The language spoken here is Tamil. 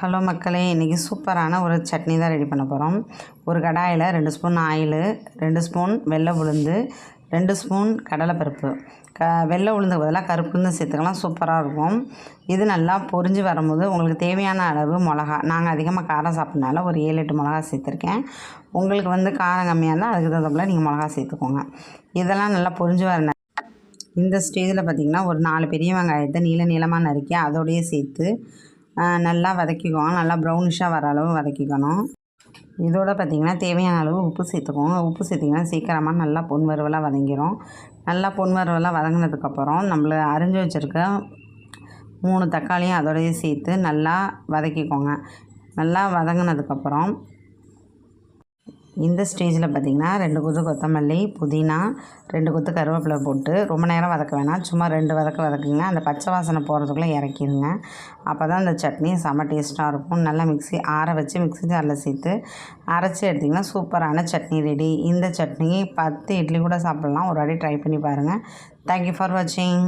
ஹலோ மக்களே இன்றைக்கி சூப்பரான ஒரு சட்னி தான் ரெடி பண்ண போகிறோம் ஒரு கடாயில் ரெண்டு ஸ்பூன் ஆயில் ரெண்டு ஸ்பூன் வெள்ளை உளுந்து ரெண்டு ஸ்பூன் கடலைப்பருப்பு. க வெள்ளை உளுந்துக்கு பதிலாக கருப்பு உளுந்து சேர்த்துக்கலாம் சூப்பராக இருக்கும். இது நல்லா பொரிஞ்சு வரும்போது உங்களுக்கு தேவையான அளவு மிளகா. நாங்கள் அதிகமாக காரம் சாப்பிட்றனால ஒரு ஏழு எட்டு மிளகா சேர்த்துருக்கேன். உங்களுக்கு வந்து காரம் கம்மியாக இருந்தால் அதுக்கு தகுந்தப்பல நீங்கள் மிளகா சேர்த்துக்கோங்க. இதெல்லாம் நல்லா பொரிஞ்சு வர இந்த ஸ்டேஜில் பார்த்திங்கன்னா ஒரு நாலு பெரிய வெங்காயத்தை நீள நீளமாக நறுக்கி அதோடையே சேர்த்து நல்லா வதக்கிக்கோங்க. நல்லா ப்ரௌனிஷாக வர அளவு வதக்கிக்கணும். இதோட பார்த்திங்கன்னா தேவையான அளவு உப்பு சேர்த்துக்கோங்க. உப்பு சேர்த்திங்கன்னா சீக்கிரமாக நல்லா பொன் வறுவலாக வதங்கிரும். நல்லா பொன் வறுவலாக வதங்கினதுக்கப்புறம் நம்மள அரிஞ்சு வச்சுருக்க மூணு தக்காளியும் அதோடய சேர்த்து நல்லா வதக்கிக்கோங்க. நல்லா வதங்கினதுக்கப்புறம் இந்த ஸ்டேஜில் பார்த்திங்கன்னா ரெண்டு கொத்து கொத்தமல்லி புதினா ரெண்டு கொத்து கருவேப்பிலை போட்டு ரொம்ப நேரம் வதக்க வேணாம். சும்மா ரெண்டு வதக்க வதக்குங்க. அந்த பச்சை வாசனை போகிறதுக்குள்ளே இறக்கிடுங்க. அப்போ தான் அந்த சட்னி செம்ம டேஸ்ட்டாக இருக்கும். நல்லா மிக்ஸி ஆற வச்சு மிக்ஸி ஜாரில் சேர்த்து அரைச்சி எடுத்திங்கன்னா சூப்பரான சட்னி ரெடி. இந்த சட்னி பத்து இட்லி கூட சாப்பிட்லாம். ஒரு வாட்டி ட்ரை பண்ணி பாருங்கள் தேங்க்யூ ஃபார் வாட்சிங்